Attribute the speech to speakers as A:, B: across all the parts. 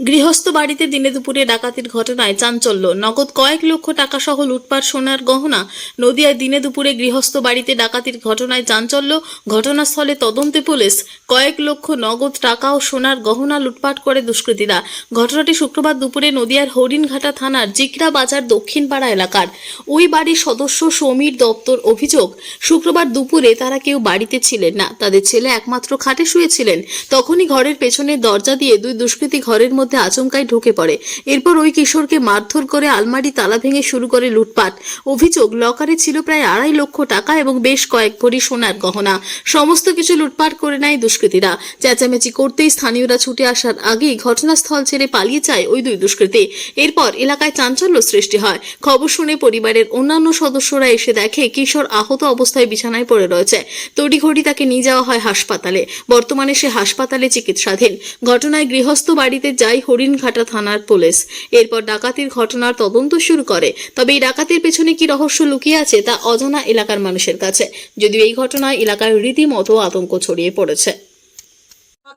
A: গৃহস্থ বাড়িতে দিনে দুপুরে ডাকাতির ঘটনায় চাঞ্চল্য। নগদ কয়েক লক্ষ টাকা সহ লুটপাট সোনার গহনা। নদিয়ায় দিনে দুপুরে গৃহস্থ বাড়িতে ডাকাতির ঘটনায় চাঞ্চল্য। ঘটনাস্থলে তদন্তে পুলিশ কয়েক লক্ষ নগদ টাকা ও সোনার গহনা লুটপাট করে দুষ্কৃতীরা। ঘটনাটি শুক্রবার দুপুরে নদিয়ার হরিণঘাটা থানার জিকরা বাজার দক্ষিণপাড়া এলাকার। ওই বাড়ির সদস্য সমীর দপ্তর অভিযোগ, শুক্রবার দুপুরে তারা কেউ বাড়িতে ছিলেন না। তাদের ছেলে একমাত্র খাটে শুয়েছিলেন তখনই ঘরের পেছনের দরজা দিয়ে দুই দুষ্কৃতী ঘরের মধ্যে আচমকাই ঢুকে পড়ে। এরপর ওই কিশোরকে মারধর করে আলমারি তালা ভেঙে শুরু করে লুটপাট। অভিযোগ, লকারে ছিল প্রায় আড়াই লক্ষ টাকা এবং বেশ কয়েক ভরি সোনার গহনা। সমস্ত কিছু লুটপাট করে নেয় দুষ্কৃতীরা। চেঁচামেচি করতেই স্থানীয়রা ছুটে আসার আগেই ঘটনাস্থল ছেড়ে পালিয়ে যায় ওই দুই দুষ্কৃতী। এরপর এলাকায় চাঞ্চল্য সৃষ্টি হয়। খবর শুনে পরিবারের অন্যান্য সদস্যরা এসে দেখে কিশোর আহত অবস্থায় বিছানায় পড়ে রয়েছে। তড়িঘড়ি তাকে নিয়ে যাওয়া হয় হাসপাতালে। বর্তমানে সে হাসপাতালে চিকিৎসাধীন। ঘটনায় গৃহস্থ বাড়িতে যায় হরিণঘাটা থানার পুলিশ। এরপর ডাকাতির ঘটনার তদন্ত শুরু করে। তবে এই ডাকাতির পেছনে কি রহস্য লুকিয়ে আছে তা অজানা এলাকার মানুষের কাছে। যদিও এই ঘটনায় এলাকায় রীতিমতো আতঙ্ক ছড়িয়ে পড়েছে।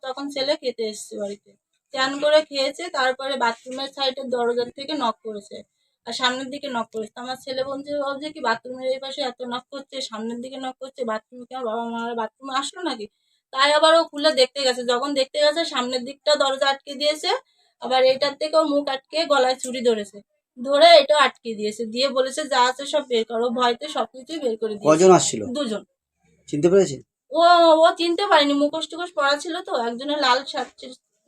B: তখন ছেলে খেতে এসছে বাড়িতে। চান করে খেয়েছে, তারপরে বাথরুমের সাইডের দরজার থেকে নক করেছে। আর সামনের দিকে নক করেছে। আমার ছেলে বলছে, ভাবছে কি বাথরুমের এই পাশে এত নক করছে, সামনের দিকে নক করছে, বাথরুমে কি বাবা মা বাথরুমে আসলো নাকি? তাই আবার ও খুলে দেখতে গেছে। যখন দেখতে গেছে সামনের দিকটা দরজা আটকে দিয়েছে আবার এইটার থেকেও মুখ আটকে গলায় চুরি ধরেছে। ধরে এটা আটকে দিয়েছে। দিয়ে বলেছে যা আছে সব বের করো। ভয়তে সব কিছুই বের করে দিয়েছে।
C: কজন আসছিল?
B: দুজন।
C: চিনতে পেরেছেন
B: ও ও চিনতে পারিনি। মুখোশ টুকোশ পরা ছিল তো। একজনের লাল শার্ট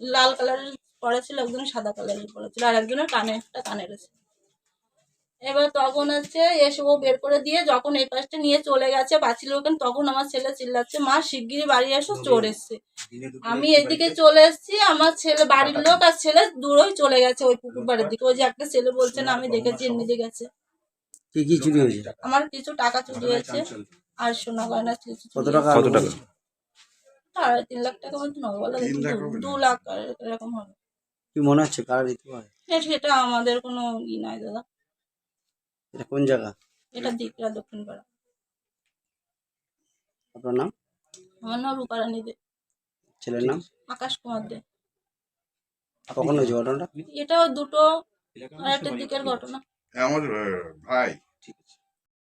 B: লাল কালারের পরা ছিল একজনের সাদা কালারের পরা ছিল আর একজনের কানে একটা কানের আছে এবার তখন হচ্ছে এসে ও বের করে দিয়ে যখন এই পাশটা নিয়ে চলে গেছে বাঁচিল ওখানে তখন আমার ছেলে চিল্লাচ্ছে মা শিগগিরই বাড়ি এসো চোর এসছে। আমি এদিকে চলে এসেছি আমার ছেলে বাড়ির লোক আর ছেলে দূরই চলে গেছে ওই পুকুর বাড়ির দিকে। ওই যে একটা ছেলে বলছে না আমি দেখেছি এমনি গেছে।
C: কি কি চুরি হয়েছে?
B: আমার কিছু টাকা চুরি হয়েছে আর সোনা গয়না কিছু
C: কত টাকা?
D: কত টাকা?
C: হয়েছে?
B: তিন লাখ টাকা মতো দু- লাখ আর এরকম হবে।
C: কি মনে হচ্ছে কারা দিতে পারে?
B: সেটা আমাদের কোনো ই নাই দাদা।
C: এটা কোন জায়গা?
B: এটা দিকরা দক্ষিণ পাড়া।
C: আপনার নাম?
B: আমার নাম রূপারানী দে।
C: ছেলের নাম?
B: আকাশ কুমার দে।
C: কখন হয়েছে ঘটনাটা?
B: এটাও দুটো আর একটা দিকের ঘটনা।
E: আমার আহ, ভাই।